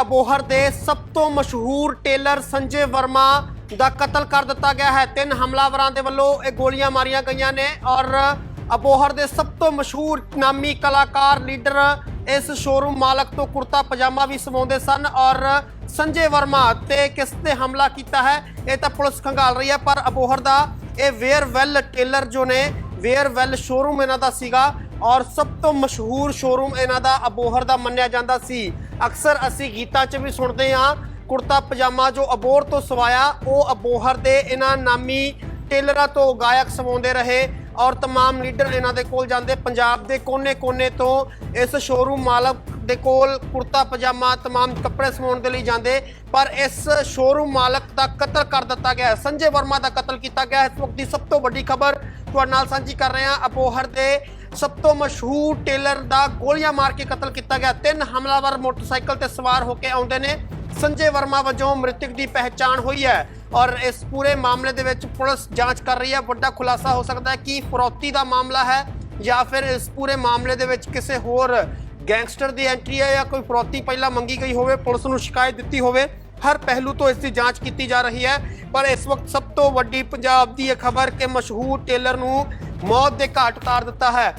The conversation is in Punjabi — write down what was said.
ਅਬੋਹਰ ਦੇ ਸਭ ਤੋਂ ਮਸ਼ਹੂਰ ਟੇਲਰ ਸੰਜੇ ਵਰਮਾ ਦਾ ਕਤਲ ਕਰ ਦਿੱਤਾ ਗਿਆ ਹੈ। ਤਿੰਨ ਹਮਲਾਵਰਾਂ ਦੇ ਵੱਲੋਂ ਇਹ ਗੋਲੀਆਂ ਮਾਰੀਆਂ ਗਈਆਂ ਨੇ ਔਰ ਅਬੋਹਰ ਦੇ ਸਭ ਤੋਂ ਮਸ਼ਹੂਰ ਨਾਮੀ ਕਲਾਕਾਰ, ਲੀਡਰ ਇਸ ਸ਼ੋਰੂਮ ਮਾਲਕ ਤੋਂ ਕੁਰਤਾ ਪਜਾਮਾ ਵੀ ਸਵਾਉਂਦੇ ਸਨ ਔਰ ਸੰਜੇ ਵਰਮਾ ਤੇ ਕਿਸ ਤੇ ਹਮਲਾ ਕੀਤਾ ਹੈ, ਇਹ ਤਾਂ ਪੁਲਿਸ ਖੰਗਾਲ ਰਹੀ ਹੈ। ਪਰ ਅਬੋਹਰ ਦਾ ਇਹ ਵੇਅਰ ਵੈਲ ਟੇਲਰ ਜੋ ਨੇ ਵੇਅਰ ਵੈਲ ਸ਼ੋਰੂਮ ਇਹਨਾਂ ਦਾ ਸੀਗਾ ਔਰ ਸਭ ਤੋਂ ਮਸ਼ਹੂਰ ਸ਼ੋਰੂਮ ਇਹਨਾਂ ਦਾ ਅਬੋਹਰ ਦਾ ਮੰਨਿਆ ਜਾਂਦਾ ਸੀ। ਅਕਸਰ ਅਸੀਂ ਗੀਤਾਂ 'ਚ ਵੀ ਸੁਣਦੇ ਹਾਂ ਕੁਰਤਾ ਪਜਾਮਾ ਜੋ ਅਬੋਹਰ ਤੋਂ ਸਵਾਇਆ ਉਹ ਅਬੋਹਰ ਦੇ ਇਹਨਾਂ ਨਾਮੀ ਟੇਲਰਾਂ ਤੋਂ ਗਾਇਕ ਸਵਾਉਂਦੇ ਰਹੇ ਔਰ तमाम ਲੀਡਰ ਇਹਨਾਂ ਦੇ ਕੋਲ ਜਾਂਦੇ ਪੰਜਾਬ ਦੇ ਕੋਨੇ-ਕੋਨੇ ਤੋਂ ਇਸ ਸ਼ੋਰੂਮ ਮਾਲਕ ਦੇ ਕੋਲ ਕੁਰਤਾ ਪਜਾਮਾ तमाम ਕੱਪੜੇ ਸਵਾਉਣ ਦੇ ਲਈ ਜਾਂਦੇ ਪਰ ਇਸ ਸ਼ੋਰੂਮ ਮਾਲਕ ਦਾ ਕਤਲ ਕਰ ਦਿੱਤਾ ਗਿਆ ਹੈ ਸੰਜੇ ਵਰਮਾ ਦਾ ਕਤਲ ਕੀਤਾ ਗਿਆ ਹੈ ਇਸ ਵਕਤ ਦੀ ਸਭ ਤੋਂ ਵੱਡੀ ਖਬਰ ਤੁਹਾਡੇ ਨਾਲ ਸਾਂਝੀ ਕਰ ਰਹੇ ਹਾਂ ਅਬੋਹਰ ਦੇ ਸਭ ਤੋਂ ਮਸ਼ਹੂਰ ਟੇਲਰ ਦਾ ਗੋਲੀਆਂ ਮਾਰ ਕੇ ਕਤਲ ਕੀਤਾ ਗਿਆ। ਤਿੰਨ ਹਮਲਾਵਰ ਮੋਟਰਸਾਈਕਲ ਤੇ ਸਵਾਰ ਹੋ ਕੇ ਆਉਂਦੇ ਨੇ। ਸੰਜੇ ਵਰਮਾ ਵਜੋਂ ਮ੍ਰਿਤਕ ਦੀ ਪਹਿਚਾਣ ਹੋਈ ਹੈ ਔਰ ਇਸ ਪੂਰੇ ਮਾਮਲੇ ਦੇ ਵਿੱਚ ਪੁਲਿਸ ਜਾਂਚ ਕਰ ਰਹੀ ਹੈ। ਵੱਡਾ ਖੁਲਾਸਾ ਹੋ ਸਕਦਾ ਹੈ ਕਿ ਫਰੋਤੀ ਦਾ ਮਾਮਲਾ ਹੈ ਜਾਂ ਫਿਰ ਇਸ ਪੂਰੇ ਮਾਮਲੇ ਦੇ ਵਿੱਚ ਕਿਸੇ ਹੋਰ ਗੈਂਗਸਟਰ ਦੀ ਐਂਟਰੀ ਹੈ ਜਾਂ ਕੋਈ ਫਰੋਤੀ ਪਹਿਲਾਂ ਮੰਗੀ ਗਈ ਹੋਵੇ, ਪੁਲਿਸ ਨੂੰ ਸ਼ਿਕਾਇਤ ਦਿੱਤੀ ਹੋਵੇ। ਹਰ ਪਹਿਲੂ ਤੋਂ ਇਸ ਦੀ ਜਾਂਚ ਕੀਤੀ ਜਾ ਰਹੀ ਹੈ। ਪਰ ਇਸ ਵਕਤ ਸਭ ਤੋਂ ਵੱਡੀ ਪੰਜਾਬ ਦੀ ਇਹ ਖਬਰ ਕਿ ਮਸ਼ਹੂਰ ਟੇਲਰ ਨੂੰ ਮੌਤ ਦੇ ਘਾਟ ਉਤਾਰ ਦਿੱਤਾ ਹੈ।